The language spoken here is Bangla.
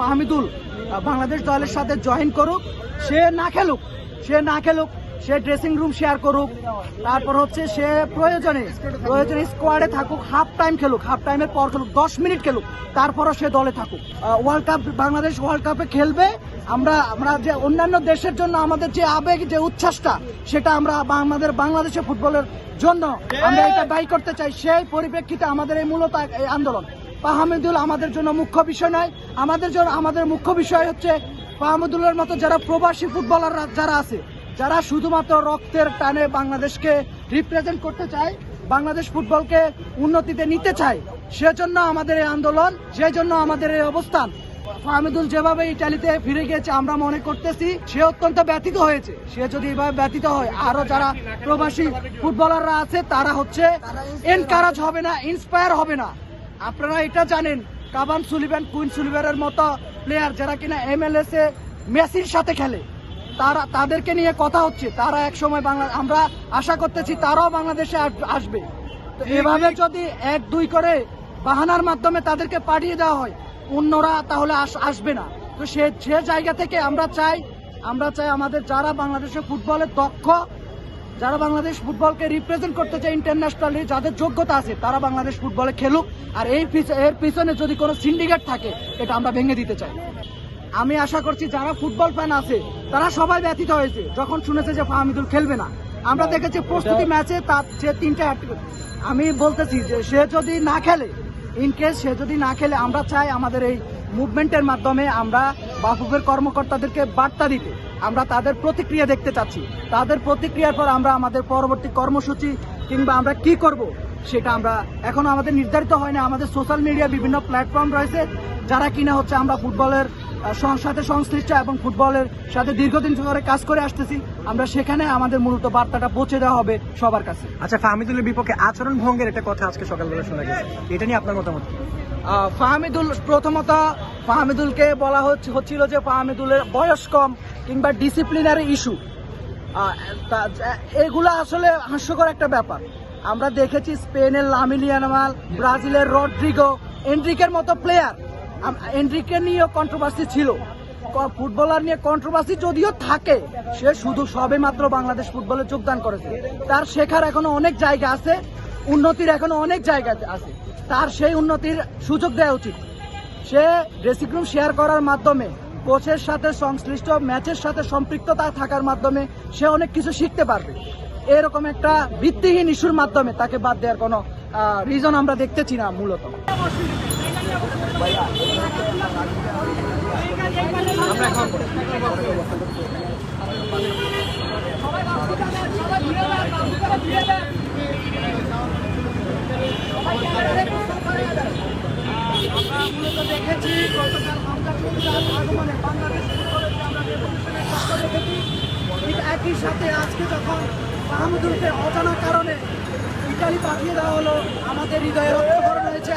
ফাহমিদুল বাংলাদেশ দলের সাথে জয়েন করুক। সে না খেলুক, সে না খেলুক, সে ড্রেসিং রুম শেয়ার করুক। তারপর হচ্ছে সে প্রয়োজনে প্রয়োজনে স্কোয়াডে থাকুক হাফ টাইম খেলুক হাফ টাইমের পর খেলুক, দশ মিনিট খেলুক, তারপরও সে দলে থাকুক। ওয়ার্ল্ড কাপ বাংলাদেশ ওয়ার্ল্ড কাপে খেলবে। আমরা আমরা যে অন্যান্য দেশের জন্য আমাদের যে আবেগ, যে উচ্ছ্বাসটা, সেটা আমরা আমাদের বাংলাদেশের ফুটবলের জন্য আমরা এটা দায়ী করতে চাই। সেই পরিপ্রেক্ষিতে আমাদের এই মূলত এই আন্দোলন। ফাহামিদুল আমাদের জন্য মুখ্য বিষয় নয়। আমাদের জন্য আমাদের মুখ্য বিষয় হচ্ছে ফাহামিদুলের মতো যারা প্রবাসী ফুটবলাররা যারা আছে যারা শুধুমাত্র রক্তের টানে বাংলাদেশকে রিপ্রেজেন্ট করতে চায় বাংলাদেশ ফুটবলকে উন্নতিতে নিতে চায় সেজন্য আমাদের এই আন্দোলন সেজন্য আমাদের এই অবস্থান। ফাহমিদুল যেভাবে ইটালিতে ফিরে গিয়েছে আমরা মনে করতেছি সে অত্যন্ত ব্যথিত হয়েছে। সে যদি এভাবে ব্যথিত হয় আরও যারা প্রবাসী ফুটবলাররা আছে তারা হচ্ছে এনকারেজ হবে না ইন্সপায়ার হবে না। আপনারা এটা জানেন কাবান সুলিভান কুইন সুলিভারের মতো প্লেয়ার যারা কিনা এমএলএস এ মেসির সাথে খেলে। তারা তাদেরকে নিয়ে কথা হচ্ছে তারা এক সময় বাংলা আমরা আশা করতেছি তারাও বাংলাদেশে আসবে। তো এভাবে যদি এক দুই করে বাহানার মাধ্যমে তাদেরকে পাঠিয়ে দেওয়া হয় অন্যরা তাহলে আস- আসবে না। তো সে সে জায়গা থেকে আমরা চাই আমরা চাই আমাদের যারা বাংলাদেশে ফুটবলের দক্ষ যারা বাংলাদেশ ফুটবলকে রিপ্রেজেন্ট করতে চায় ইন্টারন্যাশনালি যাদের যোগ্যতা আছে তারা বাংলাদেশ ফুটবলে খেলুক। আর এই এর পিছনে যদি কোনো সিন্ডিকেট থাকে এটা আমরা ভেঙে দিতে চাই। আমি আশা করছি যারা ফুটবল ফ্যান আছে তারা সবাই ব্যথিত হয়েছে। যখন শুনেছে যে ফাহমিদুল খেলবে না। আমরা দেখেছি প্রস্তুতি ম্যাচে তার যে তিনটা আমি বলতেছি যে সে যদি না খেলে ইন কেস সে যদি না খেলে আমরা চাই আমাদের এই মুভমেন্টের মাধ্যমে আমরা বাফুফের কর্মকর্তাদেরকে বার্তা দিতে আমরা তাদের প্রতিক্রিয়া দেখতে চাচ্ছি। তাদের প্রতিক্রিয়ার পর আমরা আমাদের পরবর্তী কর্মসূচি কিংবা আমরা কি করব, সেটা আমরা এখনও আমাদের নির্ধারিত হয় না। আমাদের সোশ্যাল মিডিয়া বিভিন্ন প্ল্যাটফর্ম রয়েছে, যারা কিনা হচ্ছে আমরা ফুটবলের সাথে সংশ্লিষ্ট এবং ফুটবলের সাথে দীর্ঘদিন ধরে কাজ করে আসতেছি। আমরা সেখানে আমাদের মূলত বার্তাটা পৌঁছে দেওয়া হবে সবার কাছে। আচ্ছা ফাহমিদুলের বিপক্ষে আচরণ ভঙ্গের একটা কথা আজকে সকালবেলা শোনা গেছে। এটা নিয়ে আপনার মতামত ফাহমিদুল প্রথমত ফাহমিদুলকে বলা হচ্ছে হচ্ছিল যে ফাহমিদুলের বয়স কম কিংবা ডিসিপ্লিনারি ইস্যু এগুলো আসলে হাস্যকর একটা ব্যাপার। আমরা দেখেছি স্পেনের লামিলিয়ানামাল ব্রাজিলের রড্রিগো এন্ড্রিকের মতো প্লেয়ার এন্ড্রিকে নিয়েও কন্ট্রোভার্সি ছিল। ফুটবলার নিয়ে কন্ট্রোভার্সি যদিও থাকে, সে শুধু সবে মাত্র বাংলাদেশ ফুটবলে যোগদান করেছে। তার শেখার এখনও অনেক জায়গা আছে, উন্নতির এখনও অনেক জায়গা আছে। তার সেই উন্নতির সুযোগ দেওয়া উচিত। সে ড্রেসিং রুম শেয়ার করার মাধ্যমে, কোচের সাথে সংশ্লিষ্ট ম্যাচের সাথে সম্পৃক্ততা থাকার মাধ্যমে সে অনেক কিছু শিখতে পারবে। এরকম একটা ভিত্তিহীন ইস্যুর মাধ্যমে তাকে বাদ দেওয়ার কোনো রিজন আমরা দেখতেছি না মূলত। আমরা মূলত দেখেছি একই সাথে আজকে যখন মাহমুদুলকে অজানা কারণে ইটালি পাঠিয়ে দেওয়া হলো। আমাদের হৃদয়ে রক্তকরণ হয়েছে